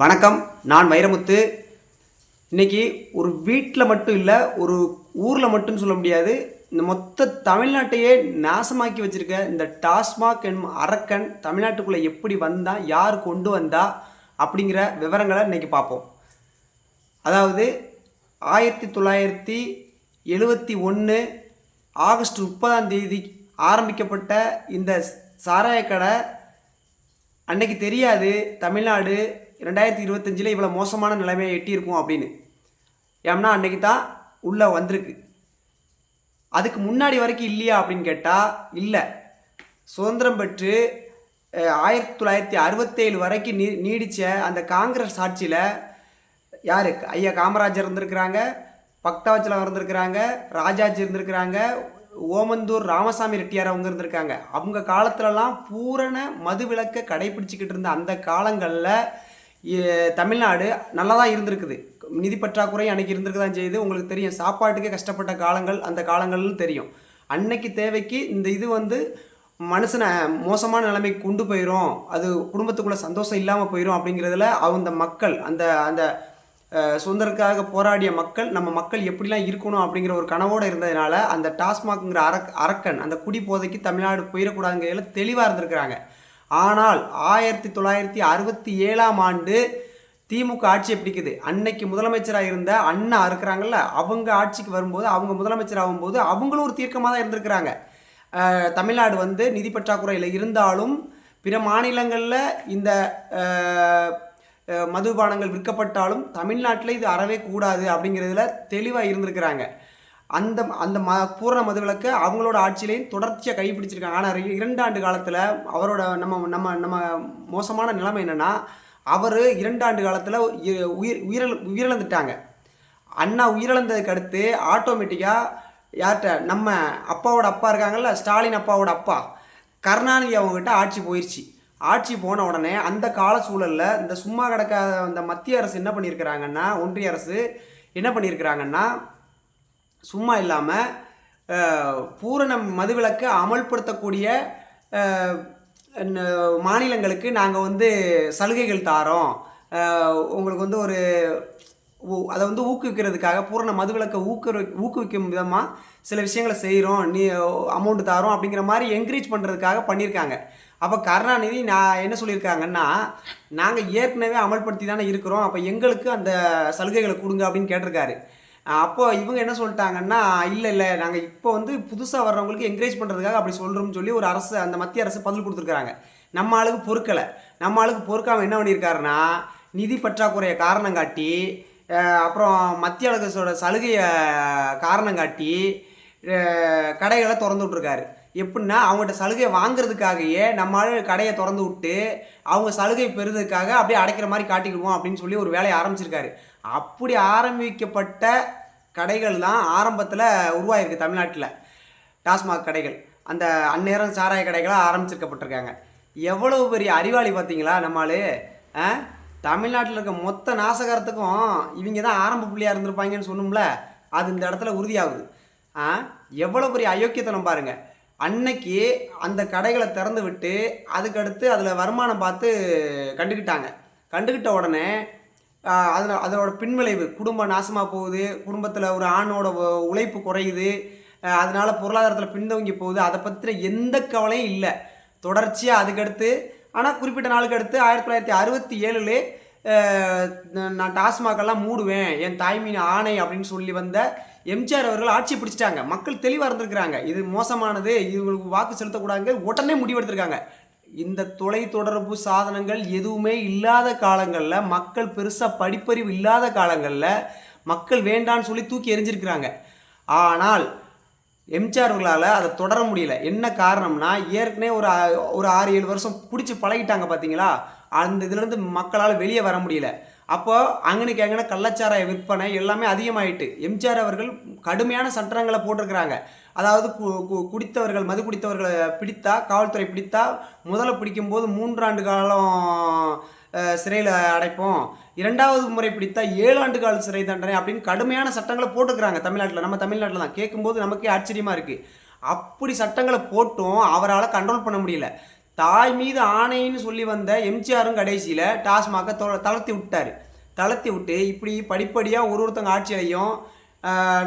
வணக்கம் நான் வைரமுத்து. இன்னைக்கு ஒரு வீட்டில் மட்டும் இல்லை ஒரு ஊரில் மட்டும் சொல்ல முடியாது. இந்த மொத்த தமிழ்நாட்டையே நாசமாக்கி வச்சுருக்க இந்த டாஸ்மாக் என்னும் அரக்கன் தமிழ்நாட்டுக்குள்ளே எப்படி வந்தான் யார் கொண்டு வந்தா அப்படிங்கிற விவரங்களை இன்றைக்கி பார்ப்போம். அதாவது ஆயிரத்தி தொள்ளாயிரத்தி எழுபத்தி ஒன்று ஆகஸ்ட் முப்பதாம் தேதி ஆரம்பிக்கப்பட்ட இந்த சாராய கடை அன்னைக்கு தெரியாது தமிழ்நாடு ரெண்டாயிரத்தி இருபத்தஞ்சில் இவ்வளோ மோசமான நிலைமையை எட்டியிருக்கும் அப்படின்னு. ஏம்னா அன்னைக்கு தான் உள்ளே வந்திருக்கு. அதுக்கு முன்னாடி வரைக்கும் இல்லையா அப்படின்னு கேட்டால் இல்லை. சுதந்திரம் பெற்று ஆயிரத்தி தொள்ளாயிரத்தி அறுபத்தேழு வரைக்கும் நீ நீடித்த அந்த காங்கிரஸ் ஆட்சியில் யார்? ஐயா காமராஜர் இருந்திருக்கிறாங்க பக்தாவச்சலம் இருந்திருக்கிறாங்க ராஜாஜி இருந்திருக்கிறாங்க ஓமந்தூர் ராமசாமி ரெட்டியார் அவங்க இருந்திருக்காங்க. அவங்க காலத்துலலாம் பூரண மதுவிலக்கை கடைபிடிச்சிக்கிட்டு இருந்த அந்த காலங்களில் தமிழ்நாடு நல்லா தான் இருந்திருக்குது. நிதி பற்றாக்குறை அன்றைக்கி இருந்திருக்கு தான் செய்யுது. உங்களுக்கு தெரியும் சாப்பாட்டுக்கே கஷ்டப்பட்ட காலங்கள் அந்த காலங்கள்னு தெரியும். அன்னைக்கு தேவைக்கு இந்த இது வந்து மனுஷனை மோசமான நிலைமைக்கு கொண்டு போயிடும் அது குடும்பத்துக்குள்ளே சந்தோஷம் இல்லாமல் போயிடும் அப்படிங்கிறதுல அந்த மக்கள் அந்த அந்த சுதந்திரக்காக சுதந்திரத்துக்காக போராடிய மக்கள் நம்ம மக்கள் எப்படிலாம் இருக்கணும் அப்படிங்கிற ஒரு கனவோடு இருந்ததுனால அந்த டாஸ்மாக்ங்கிற அரக் அரக்கன் அந்த குடி போதைக்கு தமிழ்நாடு போயிடக்கூடாதுங்கிறதுல தெளிவாக இருந்திருக்கிறாங்க. ஆனால் ஆயிரத்தி தொள்ளாயிரத்தி அறுபத்தி ஏழாம் ஆண்டு திமுக ஆட்சியை பிடிக்குது. அன்னைக்கு முதலமைச்சராக இருந்த அண்ணா இருக்கிறாங்கல்ல அவங்க ஆட்சிக்கு வரும்போது அவங்க முதலமைச்சர் ஆகும்போது அவங்களும் ஒரு தீர்க்கமாக தான் இருந்திருக்கிறாங்க. தமிழ்நாடு வந்து நிதி பற்றாக்குறையில் இருந்தாலும் பிற மாநிலங்களில் இந்த மதுபானங்கள் விற்கப்பட்டாலும் தமிழ்நாட்டில் இது அறவே கூடாது அப்படிங்கிறதுல தெளிவாக இருந்திருக்கிறாங்க. அந்த அந்த ம பூரண மதுவிலக்கு அவங்களோட ஆட்சியிலையும் தொடர்ச்சியாக கைப்பிடிச்சிருக்காங்க ஆனால் இரண்டு ஆண்டு காலத்தில் அவரோட நம்ம நம்ம நம்ம மோசமான நிலைமை என்னென்னா அவர் இரண்டு ஆண்டு காலத்தில் உயிர் உயிரிழ உயிரிழந்துட்டாங்க. அண்ணா உயிரிழந்ததுக்கு அடுத்து ஆட்டோமேட்டிக்காக யார்கிட்ட? நம்ம அப்பாவோட அப்பா இருக்காங்கல்ல ஸ்டாலின் அப்பாவோட அப்பா. கருணாநிதி அவங்ககிட்ட ஆட்சி போயிடுச்சு ஆட்சி போன உடனே அந்த கால சூழலில் இந்த சும்மா கிடக்காத அந்த மத்திய அரசு என்ன பண்ணியிருக்கிறாங்கன்னா ஒன்றிய அரசு என்ன பண்ணியிருக்கிறாங்கன்னா சும்மா இல்லாமல் பூரண மதுவிலக்கை அமல்படுத்தக்கூடிய மாநிலங்களுக்கு நாங்கள் வந்து சலுகைகள் தாரோம். உங்களுக்கு வந்து ஒரு ஊ- அதை வந்து ஊக்குவிக்கிறதுக்காக பூரண மதுவிலக்கை ஊக்குவி ஊக்குவிக்கும் விதமாக சில விஷயங்களை செய்கிறோம் நீ அமௌண்ட் தாரோம் அப்படிங்கிற மாதிரி என்கரேஜ் பண்ணுறதுக்காக பண்ணியிருக்காங்க அப்போ கருணாநிதி நான் என்ன சொல்லியிருக்காங்கன்னா நாங்கள் ஏற்கனவே அமல்படுத்தி தானே இருக்கிறோம். அப்போ எங்களுக்கு அந்த சலுகைகளை கொடுங்க அப்படின்னு கேட்டிருக்காரு. அப்போது அப்போ இவங்க என்ன சொல்லிட்டாங்கன்னா இல்லை இல்லை நாங்கள் இப்போ வந்து புதுசாக வர்றவங்களுக்கு என்கரேஜ் பண்ணுறதுக்காக அப்படி சொல்கிறோம்னு சொல்லி ஒரு அரசு அந்த மத்திய அரசு பதில் கொடுத்துருக்காங்க நம்ம ஆளுக்கு பொறுக்கலை. நம்ம ஆளுக்கு பொறுக்காமல் என்ன பண்ணியிருக்காருன்னா நிதி பற்றாக்குறையை காரணம் காட்டி அப்புறம் மத்திய அரசோட சலுகையை காரணம் காட்டி கடைகளை திறந்து விட்ருக்காரு எப்படின்னா அவங்ககிட்ட சலுகை வாங்குறதுக்காகவே நம்ம கடையை திறந்து விட்டு அவங்க சலுகை பெறுறதுக்காக அப்படியே அடைக்கிற மாதிரி காட்டிக்குவோம் அப்படின்னு சொல்லி ஒரு வேலையை ஆரம்பிச்சிருக்காரு. அப்படி ஆரம்பிக்கப்பட்ட கடைகள் தான் ஆரம்பத்தில் உருவாயிருக்கு தமிழ்நாட்டில். டாஸ்மாக் கடைகள். அந்த அந்நேரம் சாராய கடைகளாக ஆரம்பிச்சிருக்கப்பட்டிருக்காங்க. எவ்வளவு பெரிய அறிவாளி பார்த்தீங்களா நம்மளு தமிழ்நாட்டில் இருக்க மொத்த நாசகரத்துக்கும் இவங்க தான் ஆரம்ப புள்ளியாக இருந்திருப்பாங்கன்னு சொன்னோம்ல அது இந்த இடத்துல உறுதியாகுது. ஆ? எவ்வளோ பெரிய அயோக்கியத்தனம் பாருங்கள் அன்னைக்கு அந்த கடைகளை திறந்து விட்டு அதுக்கடுத்து அதில் வருமானம் பார்த்து கண்டுக்கிட்டாங்க கண்டுக்கிட்ட உடனே அதில் அதோட பின்விளைவு குடும்பம் நாசமாக போகுது குடும்பத்தில் ஒரு ஆணோட உழைப்பு குறையுது அதனால் பொருளாதாரத்தில் பின்தங்கி போகுது அதை பற்றின எந்த கவலையும் இல்லை. தொடர்ச்சியாக அதுக்கடுத்து ஆனால் குறிப்பிட்ட நாளுக்கு அடுத்து ஆயிரத்தி தொள்ளாயிரத்தி அறுபத்தி ஏழுலே நான் டாஸ்மாகெல்லாம் மூடுவேன் என் தாய்மீன் ஆணை அப்படின்னு சொல்லி வந்த எம்ஜிஆர் அவர்கள் ஆட்சி பிடிச்சிட்டாங்க. மக்கள் தெளிவாக இருந்திருக்கிறாங்க. இது மோசமானது. இவங்களுக்கு வாக்கு செலுத்தக்கூடாதுங்க. உடனே முடிவெடுத்திருக்காங்க. இந்த தொலைத்தொடர்பு சாதனங்கள் எதுவுமே இல்லாத காலங்களில் மக்கள் பெருசாக படிப்பறிவு இல்லாத காலங்களில் மக்கள் வேண்டான்னு சொல்லி தூக்கி எறிஞ்சிருக்கிறாங்க. ஆனால் எம்ஜிஆர் அவர்களால் அதை தொடர முடியல. என்ன காரணம்னா ஏற்கனவே ஒரு ஒரு ஆறு ஏழு வருஷம் பிடிச்சி பழகிட்டாங்க பார்த்தீங்களா அந்த இதுலேருந்து மக்களால் வெளியே வர முடியல. அப்போது அங்கனுக்கு அங்கன கள்ளச்சாராய விற்பனை எல்லாமே அதிகமாயிட்டு. எம்ஜிஆர் அவர்கள் கடுமையான சட்டங்களை போட்டிருக்கிறாங்க. அதாவது கு- கு- குடித்தவர்கள் மது குடித்தவர்களை பிடித்தா காவல்துறை பிடித்தா முதல்ல பிடிக்கும்போது மூன்றாண்டு காலம் சிறையில் அடைப்போம். இரண்டாவது முறை பிடித்தா ஏழு ஆண்டு கால சிறை தண்டனை அப்படின்னு கடுமையான சட்டங்களை போட்டுக்கிறாங்க தமிழ்நாட்டில். நம்ம தமிழ்நாட்டில் தான். கேட்கும்போது நமக்கே ஆச்சரியமாக இருக்குது அப்படி சட்டங்களை போட்டும் அவரால் கண்ட்ரோல் பண்ண முடியல. தாய் மீது ஆணைன்னு சொல்லி வந்த எம்ஜிஆரும் கடைசியில் டாஸ்மாக தொ தளர்த்தி விட்டார். தளர்த்தி விட்டு இப்படி படிப்படியாக ஒரு ஒருத்தங்க ஆட்சியிலையும்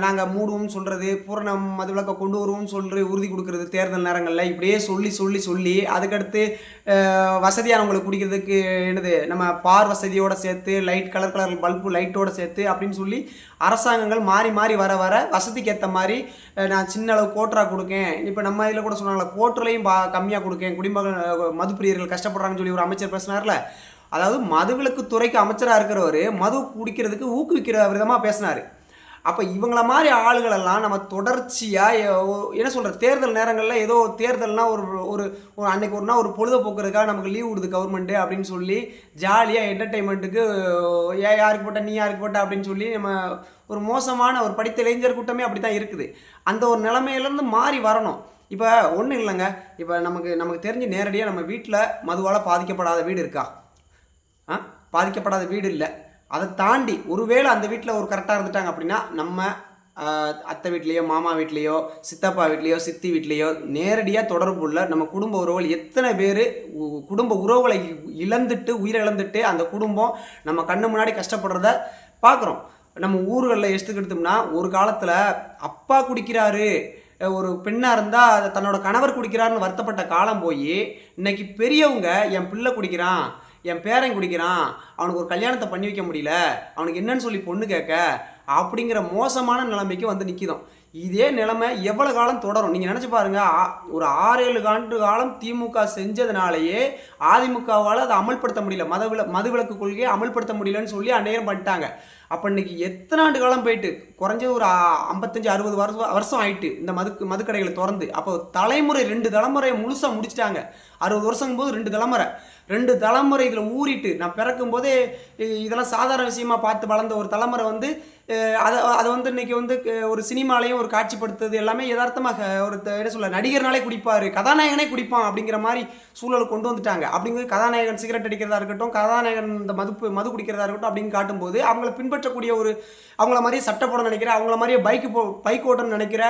நாங்கள் மூடுவோம்னு சொல்கிறது பூரண மதுவிலக்கை கொண்டு வருவோம்னு சொல்லி உறுதி கொடுக்கறது தேர்தல் நேரங்களில். இப்படியே சொல்லி சொல்லி சொல்லி அதுக்கடுத்து வசதியானவங்களை வசதியானவங்களுக்கு குடிக்கிறதுக்கு என்னது நம்ம பார் வசதியோடு சேர்த்து லைட் கலர் கலர் பல்பு லைட்டோடு சேர்த்து அப்படின்னு சொல்லி அரசாங்கங்கள் மாறி மாறி வர வர வசதிக்கு ஏற்ற மாதிரி நான் சின்ன அளவு கோட்டரா கொடுக்கேன். இப்போ நம்ம இதில் கூட சொன்னாங்களே கோட்டரையும் பா கம்மியாக கொடுக்கேன். குடிமகன் மதுப்பிரியர்கள் கஷ்டப்படுறாங்கன்னு சொல்லி ஒரு அமைச்சர் பேசினார்ல. அதாவது மதுவிலக்கு துறைக்கு அமைச்சராக இருக்கிறவர் மது குடிக்கிறதுக்கு ஊக்குவிக்கிற விதமாக பேசினார். அப்போ இவங்கள மாதிரி ஆளுகளெல்லாம் நம்ம தொடர்ச்சியாக என்ன சொல்கிற தேர்தல் நேரங்களில் ஏதோ தேர்தல்னால் ஒரு ஒரு ஒரு அன்னைக்கு ஒரு நாள் ஒரு பொழுதுபோக்குறதுக்காக நமக்கு லீவ் விடுது கவர்மெண்ட்டு அப்படின்னு சொல்லி ஜாலியாக என்டர்டெயின்மெண்ட்டுக்கு ஏ யாருக்கு போட்ட நீ யாருக்கு போட்ட அப்படின்னு சொல்லி நம்ம ஒரு மோசமான ஒரு படித்த இளைஞர் கூட்டமே அப்படி தான் இருக்குது. அந்த ஒரு நிலமையிலேருந்து மாறி வரணும். இப்போ ஒன்றும் இல்லைங்க. இப்போ நமக்கு நமக்கு தெரிஞ்சு நேரடியாக நம்ம வீட்டில் மதுவால் பாதிக்கப்படாத வீடு இருக்கா? ஆ? பாதிக்கப்படாத வீடு இல்லை. அதை தாண்டி ஒருவேளை அந்த வீட்டில் ஒரு கரெக்டாக இருந்துட்டாங்க அப்படின்னா நம்ம அத்தை வீட்லேயோ மாமா வீட்லேயோ சித்தப்பா வீட்லேயோ சித்தி வீட்லேயோ நேரடியாக தொடர்பு உள்ள நம்ம குடும்ப உறவுகள் எத்தனை பேர் குடும்ப உறவுகளை இழந்துட்டு உயிரை இழந்துட்டு அந்த குடும்பம் நம்ம கண்ணு முன்னாடி கஷ்டப்படுறத பார்க்குறோம். நம்ம ஊர்களில் எடுத்துக்கிட்டோம்னா ஒரு காலத்தில் அப்பா குடிக்கிறாரு ஒரு பெண்ணாக இருந்தால் தன்னோட கணவர் குடிக்கிறாருன்னு வருத்தப்பட்ட காலம் போய் இன்னைக்கு பெரியவங்க என் பிள்ளை குடிக்கிறான் என் பேரன் குடிக்கிறான். அவனுக்கு ஒரு கல்யாணத்தை பண்ணி வைக்க முடியல. அவனுக்கு என்னன்னு சொல்லி பொண்ணு கேட்க அப்படிங்கிற மோசமான நிலைமைக்கு வந்து நிற்கிதோம் இதே நிலைமை எவ்வளோ காலம் தொடரும்? நீங்கள் நினச்சி பாருங்க ஆ- ஒரு ஆறு ஏழு ஆண்டு காலம் திமுக செஞ்சதுனாலேயே அதிமுகவால் அதை அமல்படுத்த முடியல. மதவில மதுவிலக்கு கொள்கையை அமல்படுத்த முடியலன்னு சொல்லி அந்நேரம் பண்ணிட்டாங்க. அப்போ இன்னைக்கு எத்தனை ஆண்டு காலம் போயிட்டு? குறைஞ்சது ஒரு ஐம்பத்தஞ்சு அறுபது வருஷம் வருஷம் ஆயிட்டு இந்த மது மதுக்கடைகளை திறந்து. அப்போ தலைமுறை ரெண்டு தலைமுறையை முழுசாக முடிச்சிட்டாங்க. அறுபது வருஷங்கும் போது ரெண்டு தலைமுறை. ரெண்டு தலைமுறை இதில் ஊறிட்டு நான் பிறக்கும் போதே இதெல்லாம் சாதாரண விஷயமா பார்த்து வளர்ந்த ஒரு தலைமுறை வந்து அதை அதை வந்து இன்னைக்கு வந்து ஒரு சினிமாலையும் ஒரு காட்சிப்படுத்துறது எல்லாமே யதார்த்தமாக ஒரு என்ன சொல்ல நடிகர்னாலே குடிப்பார் கதாநாயகனே குடிப்பான் அப்படிங்கிற மாதிரி சூழல் கொண்டு வந்துட்டாங்க. அப்படிங்கிறது கதாநாயகன் சிகரெட் அடிக்கிறதா இருக்கட்டும் கதாநாயகன் இந்த மது மது குடிக்கிறதா இருக்கட்டும் அப்படின்னு காட்டும்போது அவங்கள பின்பற்றக்கூடிய ஒரு அவங்கள மாதிரியே சட்டை போட நினைக்கிற அவங்கள மாதிரியே பைக் போ பைக் ஓட்டணும்னு நினைக்கிற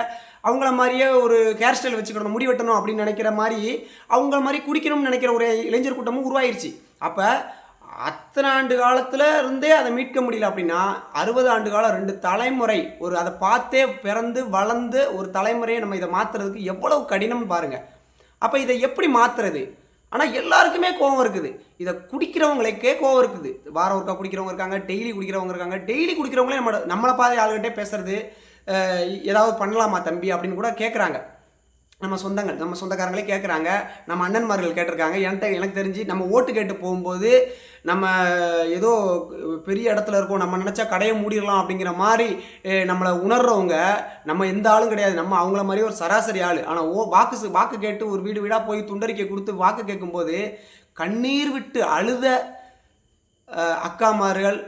அவங்கள மாதிரியே ஒரு ஹேர் ஸ்டைல் வச்சுக்கணும் முடி வெட்டணும் அப்படின்னு நினைக்கிற மாதிரி அவங்கள மாதிரி குடிக்கணும்னு நினைக்கிற ஒரு இளைஞர் கூட்டமும் உருவாயிருச்சு. அப்போ அத்தனை ஆண்டு காலத்தில் இருந்தே அதை மீட்க முடியல அப்படின்னா அறுபது ஆண்டு காலம் ரெண்டு தலைமுறை ஒரு அதை பார்த்தே பிறந்து வளர்ந்து ஒரு தலைமுறையை நம்ம இதை மாற்றுறதுக்கு எவ்வளவு கடினம்னு பாருங்கள் அப்போ இதை எப்படி மாற்றுறது ஆனால் எல்லாருக்குமே கோவம் இருக்குது. இதை குடிக்கிறவங்களுக்கே கோவம் இருக்குது. வாரம் ஒருக்கா குடிக்கிறவங்க இருக்காங்க டெய்லி குடிக்கிறவங்க இருக்காங்க. டெய்லி குடிக்கிறவங்களே நம்ம நம்மளை பாதி ஆளுகிட்டே பேசுறது ஏதாவது பண்ணலாமா தம்பி அப்படின்னு கூட கேட்குறாங்க நம்ம சொந்தங்கள் நம்ம சொந்தக்காரங்களே கேட்குறாங்க நம்ம அண்ணன்மார்கள் கேட்டிருக்காங்க. என்கிட்ட எனக்கு தெரிஞ்சு நம்ம ஓட்டு கேட்டு போகும்போது நம்ம ஏதோ பெரிய இடத்துல இருக்கோம். நம்ம நினச்சா கடையை மூடிடலாம் அப்படிங்கிற மாதிரி நம்மளை உணர்றவங்க நம்ம எந்த ஆளும் கிடையாது. நம்ம அவங்கள மாதிரி ஒரு சராசரி ஆள். ஆனால் ஓ வாக்கு வாக்கு கேட்டு ஒரு வீடு வீடாக போய் துண்டறிக்கை கொடுத்து வாக்கு கேட்கும்போது கண்ணீர் விட்டு அழுத அக்காமார்கள்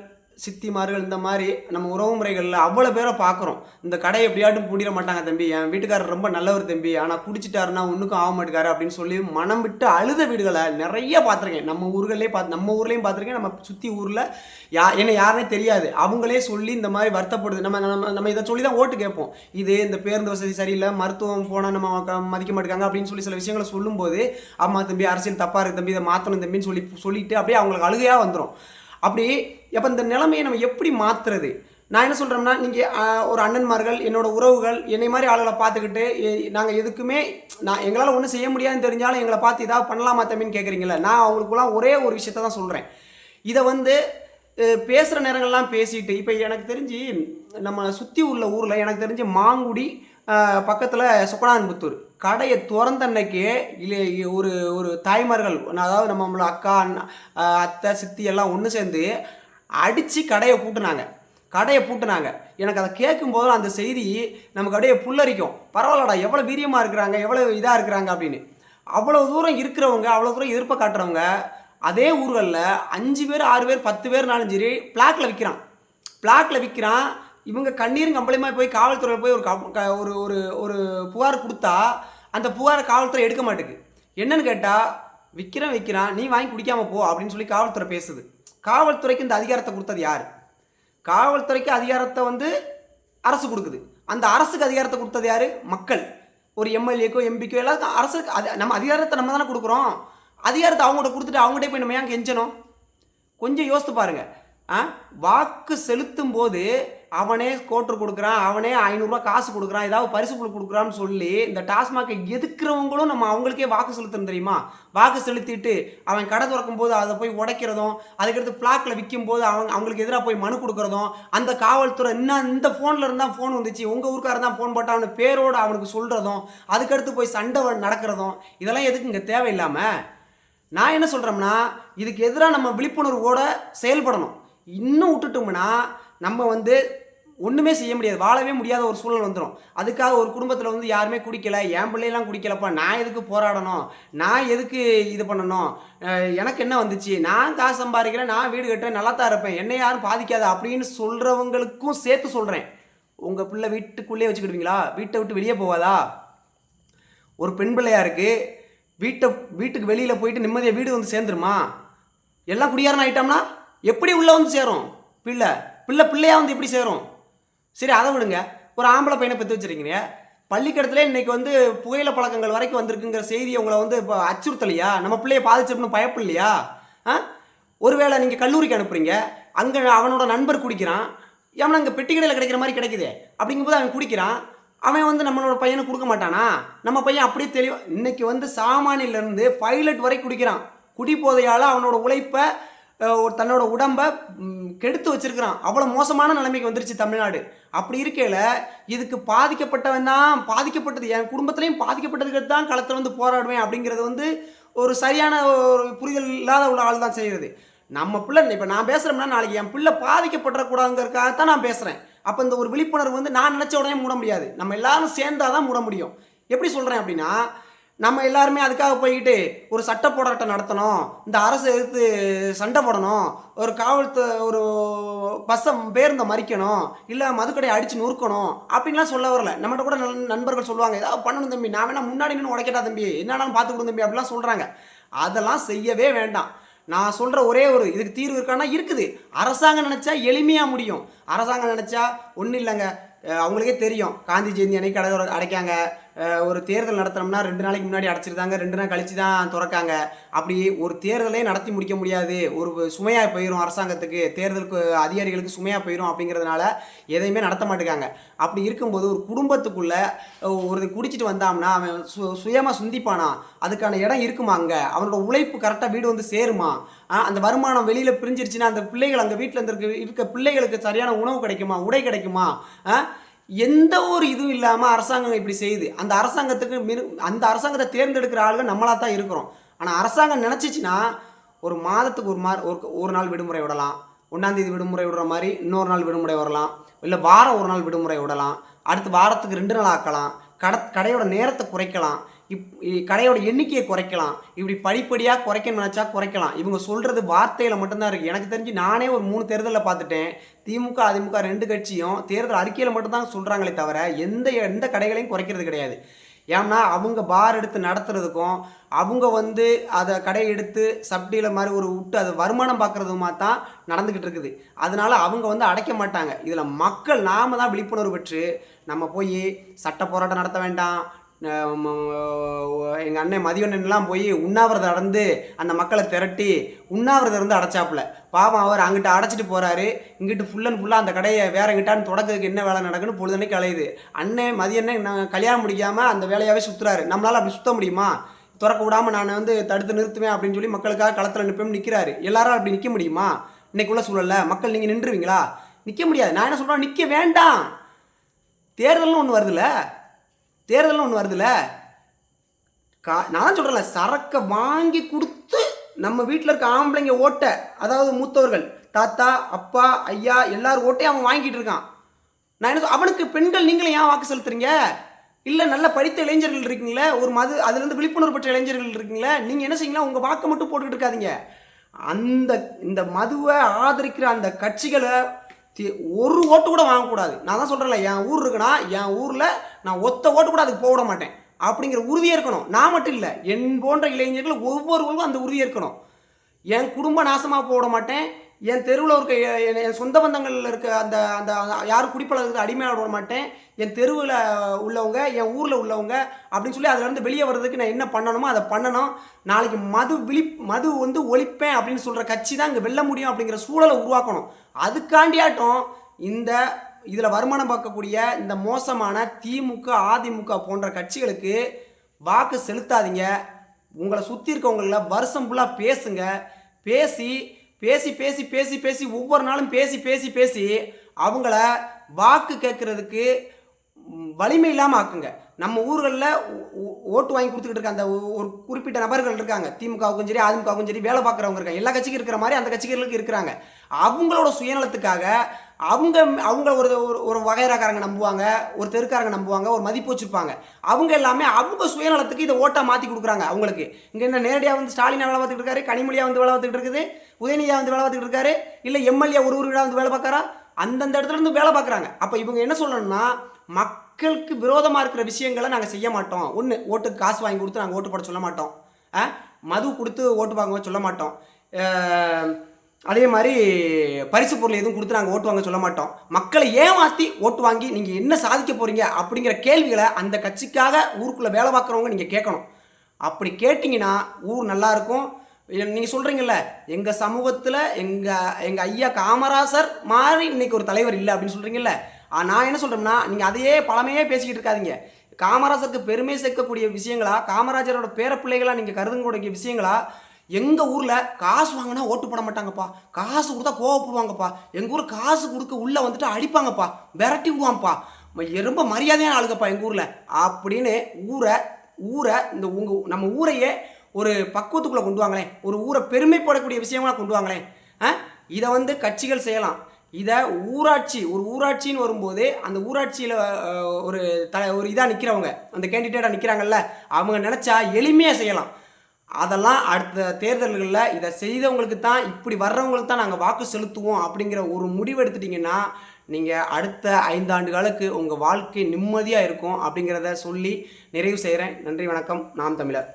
சித்திமார்கள் இந்த மாதிரி நம்ம உறவு முறைகளில் அவ்வளோ பேரை பார்க்குறோம் இந்த கடையை எப்படியாட்டும் பூடிட மாட்டாங்க தம்பி. என் வீட்டுக்காரர் ரொம்ப நல்லவர் தம்பி. ஆனால் குடிச்சிட்டாருன்னா ஒன்றுக்கும் ஆக மாட்டேக்காரு அப்படின்னு சொல்லி மனம் விட்டு அழுத வீடுகளை நிறைய பார்த்துருக்கேன். நம்ம ஊர்களே பார்த்து நம்ம ஊர்லேயும் பார்த்துருக்கேன். நம்ம சுற்றி ஊரில் யா என்ன யாருனே தெரியாது. அவங்களே சொல்லி இந்த மாதிரி வருத்தப்படுது. நம்ம நம்ம நம்ம இதை சொல்லி தான் ஓட்டு கேட்போம். இது இந்த பேருந்து வசதி சரியில்லை. மருத்துவம் போனால் நம்ம மதிக்க மாட்டேங்காங்க அப்படின்னு சொல்லி சில விஷயங்களை சொல்லும்போது அம்மா தம்பி அரசியல் தப்பாக இருக்குது தம்பி. இதை மாற்றணும் தம்பின்னு சொல்லி சொல்லிட்டு அப்படியே அவங்களுக்கு அழுகையாக வந்துடும் அப்படி அப்போ இந்த நிலைமையை நம்ம எப்படி மாற்றுறது நான் என்ன சொல்கிறோம்னா நீங்கள் ஒரு அண்ணன்மார்கள் என்னோட உறவுகள் என்னை மாதிரி ஆளுகளை பார்த்துக்கிட்டு நாங்கள் எதுக்குமே நான் எங்களால் ஒன்றும் செய்ய முடியாதுன்னு தெரிஞ்சாலும் எங்களை பார்த்து இதாக பண்ணலாமா தம்பின்னு கேட்குறீங்களா நான் அவங்களுக்குலாம் ஒரே ஒரு விஷயத்த தான் சொல்கிறேன் இதை வந்து பேசுகிற நேரங்கள்லாம் பேசிட்டு இப்போ எனக்கு தெரிஞ்சு நம்ம சுற்றி உள்ள ஊரில் எனக்கு தெரிஞ்சு மாங்குடி பக்கத்தில் சுக்கனான்புத்தூர் கடையை திறந்த அன்னைக்கு இல்லை ஒரு ஒரு தாய்மார்கள் அதாவது நம்மளோட அக்கா அண்ணா, அத்தை சித்தி எல்லாம் ஒன்று சேர்ந்து அடித்து கடையை பூட்டினாங்க. கடையை பூட்டினாங்க. எனக்கு அதை கேட்கும்போது அந்த செய்தி நமக்கு அப்படியே புல்லரிக்கும். பரவாயில்லடா எவ்வளோ வீரியமாக இருக்கிறாங்க எவ்வளோ இதாக இருக்கிறாங்க அப்படின்னு. அவ்வளோ தூரம் இருக்கிறவங்க அவ்வளோ தூரம் எதிர்ப்பை காட்டுறவங்க அதே ஊர்களில் அஞ்சு பேர் ஆறு பேர் பத்து பேர் சரி பிளாக்கில் விற்கிறான் பிளாக்கில் விற்கிறான் இவங்க கண்ணீரும் கம்பளியமாக போய் காவல்துறையில் போய் ஒரு க- ஒரு ஒரு ஒரு புகார் கொடுத்தா அந்த புகாரை காவல்துறை எடுக்க மாட்டேங்குது என்னன்னு கேட்டால் விற்கிறேன் விற்கிறான் நீ வாங்கி குடிக்காமல் போ அப்படின்னு சொல்லி காவல்துறை பேசுது. காவல்துறைக்கு இந்த அதிகாரத்தை கொடுத்தது யார்? காவல்துறைக்கு அதிகாரத்தை வந்து அரசு கொடுக்குது. அந்த அரசுக்கு அதிகாரத்தை கொடுத்தது யார்? மக்கள். ஒரு எம்எல்ஏக்கோ எம்பிக்கோ எல்லாருக்கும் அரசுக்கு அது நம்ம அதிகாரத்தை நம்ம தானே கொடுக்குறோம். அதிகாரத்தை அவங்கள்ட்ட கொடுத்துட்டு அவங்ககிட்ட போய் நம்ம ஏன் கெஞ்சணும்? கொஞ்சம் யோசித்து பாருங்கள் ஆ? வாக்கு செலுத்தும் போது அவனே கோட்டர் கொடுக்குறான் அவனே ஐநூறுரூவா காசு கொடுக்குறான் ஏதாவது பரிசு பொருள் கொடுக்குறான்னு சொல்லி இந்த டாஸ்மாகை எதுக்குறவங்களும் நம்ம அவங்களுக்கே வாக்கு செலுத்தணும் தெரியுமா? வாக்கு செலுத்திட்டு அவன் கடை திறக்கும் போது அதை போய் உடைக்கிறதும் அதுக்கடுத்து பிளாக்கில் விற்கும் போது அவங்க அவங்களுக்கு எதிராக போய் மனு கொடுக்குறதும் அந்த காவல்துறை இன்னும் இந்த ஃபோனில் இருந்தால் ஃபோன் வந்துச்சு உங்கள் ஊருக்காரர் தான் ஃபோன் போட்டால் அவனு பேரோடு அவனுக்கு சொல்கிறதும் அதுக்கடுத்து போய் சண்டை நடக்கிறதும் இதெல்லாம் எதுக்கு இங்கே தேவையில்லாமல் நான் என்ன சொல்கிறோம்னா இதுக்கு எதிராக நம்ம விழிப்புணர்வோடு செயல்படணும். இன்னும் விட்டுட்டோம்னா நம்ம வந்து ஒன்றுமே செய்ய முடியாது. வாழவே முடியாத ஒரு சூழல் வந்துடும் அதுக்காக ஒரு குடும்பத்தில் வந்து யாருமே குடிக்கல என் பிள்ளையெல்லாம் குடிக்கலப்பா நான் எதுக்கு போராடணும்? நான் எதுக்கு இது பண்ணணும்? எனக்கு என்ன வந்துச்சு? நான் காசு சம்பாதிக்கிறேன் நான் வீடு கட்டுறேன் நல்லா தான் இருப்பேன். என்னை யாரும் பாதிக்காது அப்படின்னு சொல்கிறவங்களுக்கும் சேர்த்து சொல்கிறேன் உங்கள் பிள்ளை வீட்டுக்குள்ளேயே வச்சுக்கிடுவீங்களா? வீட்டை விட்டு வெளியே போவாதா ஒரு பெண் பிள்ளையாக இருக்குது வீட்டை வீட்டுக்கு வெளியில் போயிட்டு நிம்மதியாக வீடு வந்து சேர்ந்துருமா? எல்லாம் குடியாரன் ஆகிட்டோம்னா எப்படி உள்ளே வந்து சேரும்? பிள்ளை பிள்ளை பிள்ளையாக வந்து எப்படி சேரும்? சரி அதை விடுங்க. ஒரு ஆம்பளை பையனை பெற்று வச்சிருக்கீங்க. பள்ளிக்கூடத்துல இன்னைக்கு வந்து புகையில பழக்கங்கள் வரைக்கும் வந்திருக்குங்கிற செய்தி உங்களை வந்து இப்போ அச்சுறுத்தலையா? நம்ம பிள்ளைய பாதிச்சிருக்கணும் பயப்படலையா? ஆ? ஒருவேளை நீங்கள் கல்லூரிக்கு அனுப்புறீங்க. அங்கே அவனோட நண்பர் குடிக்கிறான். அவன் அங்கே பெட்டி கடையில் கிடைக்கிற மாதிரி கிடைக்குதே. அப்படிங்கும்போது அவன் குடிக்கிறான். அவன் வந்து நம்மளோட பையனை கொடுக்க மாட்டானா? நம்ம பையன் அப்படியே தெளிவாக இன்னைக்கு வந்து சாமானியிலேருந்து பைலட் வரை குடிக்கிறான். குடி போதையால் அவனோட உழைப்பை ஒரு தன்னோட உடம்பை கெடுத்து வச்சிருக்கிறான். அவ்வளோ மோசமான நிலைமைக்கு வந்துருச்சு தமிழ்நாடு. அப்படி இருக்கையில் இதுக்கு பாதிக்கப்பட்டவன் தான் பாதிக்கப்பட்டது என் குடும்பத்துலேயும் பாதிக்கப்பட்டதுக்கு தான் களத்தில் வந்து போராடுவேன் அப்படிங்கிறது வந்து ஒரு சரியான ஒரு புரிதல் இல்லாத உள்ள ஆள் தான் செய்கிறது நம்ம பிள்ளை இப்போ நான் பேசுகிறோம்னா நாளைக்கு என் பிள்ளை பாதிக்கப்படக்கூடாதுங்கிறதுக்காக தான் நான் பேசுகிறேன் அப்போ இந்த ஒரு விழிப்புணர்வு வந்து நான் நினச்ச உடனே மூட முடியாது. நம்ம எல்லாரும் சேர்ந்தால் தான் மூட முடியும். எப்படி சொல்கிறேன் அப்படின்னா நம்ம எல்லாருமே அதுக்காக போய்கிட்டு ஒரு சட்ட போராட்டம் நடத்தணும். இந்த அரசு எதிர்த்து சண்டை போடணும். ஒரு காவல்து ஒரு பஸ்ஸை பேருந்தை மறிக்கணும். இல்லை மதுக்கடையை அடித்து நொறுக்கணும். அப்படின்லாம் சொல்ல வரல. நம்மகிட்ட கூட நல்ல நண்பர்கள் சொல்லுவாங்க ஏதாவது பண்ணணும் தம்பி. நான் வேணா முன்னாடி நின்று உடைக்கட்டா தம்பி. என்னடான்னு பார்த்து கொடுங்க தம்பி. அப்படிலாம் சொல்கிறாங்க அதெல்லாம் செய்யவே வேண்டாம். நான் சொல்கிற ஒரே ஒரு இதுக்கு தீர்வு இருக்கான்னா இருக்குது. அரசாங்கம் நினச்சா எளிமையாக முடியும். அரசாங்கம் நினச்சா ஒன்றும் இல்லைங்க. அவங்களுக்கே தெரியும். காந்தி ஜெயந்தி அன்னைக்கு கடை அடைக்காங்க. ஒரு தேர்தல் நடத்தினோம்னா ரெண்டு நாளைக்கு முன்னாடி அடைச்சிருந்தாங்க ரெண்டு நாள் கழிச்சு தான் திறக்காங்க. அப்படி ஒரு தேர்தலே நடத்தி முடிக்க முடியாது. ஒரு சுமையாக போயிடும் அரசாங்கத்துக்கு தேர்தலுக்கு அதிகாரிகளுக்கு சுமையாக போயிடும் அப்படிங்கிறதுனால எதையுமே நடத்த மாட்டேங்காங்க அப்படி இருக்கும்போது ஒரு குடும்பத்துக்குள்ளே ஒரு குடிச்சிட்டு வந்தாம்னா அவன் சு சுயமாக சுந்திப்பானா? அதுக்கான இடம் இருக்குமா அங்கே? அவனோட உழைப்பு கரெக்டாக வீடு வந்து சேருமா? அந்த வருமானம் வெளியில் பிரிஞ்சிருச்சுன்னா அந்த பிள்ளைகள் அங்கே வீட்டில் இருக்க இருக்க பிள்ளைகளுக்கு சரியான உணவு கிடைக்குமா? உடை கிடைக்குமா? எந்த ஒரு இதுவும் இல்லாமல் அரசாங்கம் இப்படி செய்யுது. அந்த அரசாங்கத்துக்கு மிரு அந்த அரசாங்கத்தை தேர்ந்தெடுக்கிற ஆளுங்க நம்மளாக தான் இருக்கிறோம். ஆனால் அரசாங்கம் நினச்சிச்சின்னா ஒரு மாதத்துக்கு ஒரு மா ஒரு ஒரு நாள் விடுமுறை விடலாம். ஒன்றாந்தேதி விடுமுறை விடுற மாதிரி இன்னொரு நாள் விடுமுறை வரலாம். இல்லை வாரம் ஒரு நாள் விடுமுறை விடலாம். அடுத்து வாரத்துக்கு ரெண்டு நாள் ஆக்கலாம். கட கடையோட நேரத்தை குறைக்கலாம். இப் இ- கடையோட எண்ணிக்கையை குறைக்கலாம். இப்படி படிப்படியாக குறைக்கணும்னு நினச்சா குறைக்கலாம். இவங்க சொல்கிறது வார்த்தையில் மட்டும்தான் இருக்குது எனக்கு தெரிஞ்சு நானே ஒரு மூணு தேர்தலில் பார்த்துட்டேன். திமுக அதிமுக ரெண்டு கட்சியும் தேர்தல் அறிக்கையில் மட்டும்தான் சொல்கிறாங்களே தவிர எந்த எந்த கடைகளையும் குறைக்கிறது கிடையாது. ஏன்னா அவங்க பார் எடுத்து நடத்துறதுக்கும் அவங்க வந்து அதை கடை எடுத்து சப்டியில் மாதிரி ஒரு விட்டு அதை வருமானம் பார்க்குறதுமா தான் நடந்துக்கிட்டு இருக்குது. அதனால அவங்க வந்து அடைக்க மாட்டாங்க. இதில் மக்கள் நாம தான் விழிப்புணர்வு பெற்று நம்ம போய் சட்ட போராட்டம் நடத்த வேண்டாம் எங்கள் அண்ணன் மதியண்ணன்லாம் போய் உண்ணாவிரதம் அடந்து அந்த மக்களை திரட்டி உண்ணாவிரதம் இருந்து அடைச்சாப்புல. பாவம் அவர் அங்கிட்ட அடைச்சிட்டு போகிறாரு இங்கிட்டு ஃபுல் அண்ட் ஃபுல்லாக அந்த கடையை வேற எங்கிட்டான்னு தொடக்கிறதுக்கு என்ன வேலை நடக்குன்னு பொழுதுனைக்கு அலையுது. அண்ணன் மதியண்ணன் நான் கல்யாணம் முடிக்காமல் அந்த வேலையாகவே சுற்றுறாரு நம்மளால் அப்படி சுற்ற முடியுமா? திறக்க விடாமல் நான் வந்து தடுத்து நிறுத்துவேன் அப்படின்னு சொல்லி மக்களுக்காக களத்தில் நிற்பேன் நிற்கிறாரு எல்லாரும் அப்படி நிற்க முடியுமா? இன்னைக்குள்ள சூழல்ல மக்கள் நீங்கள் நின்றுவீங்களா? நிற்க முடியாது. நான் என்ன சொல்கிறேன் நிற்க வேண்டாம். தேர்தல்னு ஒன்று வருதுல்ல. தேர்தல்னு ஒன்று வருதுல்ல கா நான் சொல்கிறேன்ல சரக்கை வாங்கி கொடுத்து நம்ம வீட்டில் இருக்க ஆம்பளைங்க ஓட்ட அதாவது மூத்தவர்கள் தாத்தா அப்பா ஐயா எல்லாரும் ஓட்டையும் அவன் வாங்கிட்டு இருக்கான். நான் என்ன சொல் அவனுக்கு பெண்கள் நீங்களும் ஏன் வாக்கு செலுத்துறீங்க? இல்லை நல்ல படித்த இளைஞர்கள் இருக்கீங்களே ஒரு மது அதுலேருந்து விழிப்புணர்வு பெற்ற இளைஞர்கள் இருக்கீங்களே நீங்கள் என்ன செய்யுங்களா உங்கள் வாக்கை மட்டும் போட்டுக்கிட்டு இருக்காதீங்க. அந்த இந்த மதுவை ஆதரிக்கிற அந்த கட்சிகளை ஒரு ஓட்டு கூட வாங்கக்கூடாது. நான் தான் சொல்கிறேன்ல என் ஊர் இருக்குன்னா என் ஊரில் நான் ஒத்த ஓட்டு கூட அதுக்கு போட மாட்டேன். அப்படிங்கிற உறுதியாக இருக்கணும். நான் மட்டும் இல்லை என் போன்ற இளைஞர்கள் ஒவ்வொருவருக்கும் அந்த உறுதியாக இருக்கணும். என் குடும்ப நாசமாக போட மாட்டேன். என் தெருவில் இருக்க என் சொந்த பந்தங்களில் இருக்க அந்த அந்த யாரும் குடிப்பழகிறது அடிமையாக விட மாட்டேன். என் தெருவில் உள்ளவங்க என் ஊரில் உள்ளவங்க அப்படின்னு சொல்லி அதுலேருந்து வெளியே வர்றதுக்கு நான் என்ன பண்ணணுமோ அதை பண்ணணும். நாளைக்கு மது விழி மது வந்து ஒழிப்பேன் அப்படின்னு சொல்கிற கட்சி தான் இங்கே வெல்ல முடியும் அப்படிங்கிற சூழலை உருவாக்கணும். அதுக்காண்டியாட்டம் இந்த இதில் வருமானம் பார்க்கக்கூடிய இந்த மோசமான திமுக அதிமுக போன்ற கட்சிகளுக்கு வாக்கு செலுத்தாதீங்க. உங்களை சுற்றி இருக்கவங்கள வருஷம் ஃபுல்லாக பேசுங்க. பேசி பேசி பேசி பேசி பேசி ஒவ்வொரு நாளும் பேசி பேசி பேசி அவங்கள வாக்கு கேட்குறதுக்கு வலிமை இல்லாமல் ஆக்குங்க. நம்ம ஊர்களில் ஓட்டு வாங்கி கொடுத்துக்கிட்டு இருக்க அந்த ஒரு குறிப்பிட்ட நபர்கள் இருக்காங்க. திமுகவுக்கும் சரி அதிமுகவுக்கும் சரி வேலை பார்க்குறவங்க இருக்காங்க. எல்லா கட்சிக்கும் இருக்கிற மாதிரி அந்த கட்சிகளுக்கு இருக்கிறாங்க. அவங்களோட சுயநலத்துக்காக அவங்க அவங்க ஒரு ஒரு ஒரு நம்புவாங்க ஒரு தெருக்காரங்க நம்புவாங்க ஒரு மதிப்பு வச்சுருப்பாங்க. அவங்க எல்லாமே அவங்க சுயநலத்துக்கு இதை ஓட்டை மாற்றி கொடுக்குறாங்க அவங்களுக்கு. இங்கே என்ன நேரடியாக வந்து ஸ்டாலினா வேலை பார்த்துக்கிட்டு இருக்காரு கனிமொழியாக வந்து வேலை பார்த்துக்கிட்டு இருக்குது உதயநிதியாக வந்து வேலை பார்த்துக்கிட்டு இருக்காரு இல்லை எம்எல்ஏ ஒரு ஒரு வந்து வேலை பார்க்குறா அந்தந்த இடத்துல இருந்து வேலை பார்க்குறாங்க. அப்போ இவங்க என்ன சொல்லணும்னா மக்களுக்கு விரோதமாக இருக்கிற விஷயங்களை நாங்கள் செய்ய மாட்டோம். ஒன்று ஓட்டுக்கு காசு வாங்கி கொடுத்து நாங்கள் ஓட்டு போட சொல்ல மாட்டோம். ஆ? மது கொடுத்து ஓட்டு வாங்க சொல்ல மாட்டோம். அதே மாதிரி பரிசு பொருள் எதுவும் கொடுத்து நாங்கள் ஓட்டு வாங்க சொல்ல மாட்டோம். மக்களை ஏமாற்றி ஓட்டு வாங்கி நீங்கள் என்ன சாதிக்க போகிறீங்க அப்படிங்கிற கேள்விகளை அந்த கட்சிக்காக ஊருக்குள்ளே வேலை பார்க்குறவங்க நீங்கள் கேட்கணும். அப்படி கேட்டிங்கன்னா ஊர் நல்லா இருக்கும். நீங்கள் சொல்கிறீங்கல்ல எங்கள் சமூகத்தில் எங்கள் எங்கள் ஐயா காமராசர் மாதிரி இன்றைக்கி ஒரு தலைவர் இல்லை அப்படின்னு சொல்கிறீங்கல்ல நான் என்ன சொல்கிறேன்னா நீங்கள் அதையே பழமையே பேசிக்கிட்டு இருக்காதீங்க. காமராஜருக்கு பெருமை சேர்க்கக்கூடிய விஷயங்களா காமராஜரோட பேரப்பிள்ளைகளா நீங்கள் கருதுங்கக்கூடிய விஷயங்களா எங்கள் ஊரில் காசு வாங்கினா ஓட்டு போட மாட்டாங்கப்பா. காசு கொடுத்தா கோவப்படுவாங்கப்பா. எங்கள் ஊர் காசு கொடுக்க உள்ளே வந்துட்டு அடிப்பாங்கப்பா. விரட்டி விடுவாங்கப்பா ரொம்ப மரியாதையான ஆளுங்கப்பா எங்கள் ஊரில். அப்படின்னு ஊரை ஊரை இந்த உங்கள் நம்ம ஊரையே ஒரு பக்குவத்துக்குள்ளே கொண்டு வாங்களேன். ஒரு ஊரை பெருமைப்படக்கூடிய விஷயங்களா கொண்டு வாங்களேன். இதை வந்து கட்சிகள் செய்யலாம். இதை ஊராட்சி ஒரு ஊராட்சின்னு வரும்போது அந்த ஊராட்சியில் ஒரு த ஒரு இதாக நிற்கிறவங்க அந்த கேண்டிடேட்டாக நிற்கிறாங்கல்ல அவங்க நினச்சா எளிமையாக செய்யலாம். அதெல்லாம் அடுத்த தேர்தல்களில் இதை செய்தவங்களுக்கு தான் இப்படி வர்றவங்களுக்கு தான் நாங்கள் வாக்கு செலுத்துவோம் அப்படிங்கிற ஒரு முடிவு எடுத்துட்டிங்கன்னா நீங்கள் அடுத்த ஐந்தாண்டு காலுக்கு உங்கள் வாழ்க்கை நிம்மதியாக இருக்கும் அப்படிங்கிறத சொல்லி நிறைவு செய்கிறேன் நன்றி வணக்கம். நாம் தமிழர்.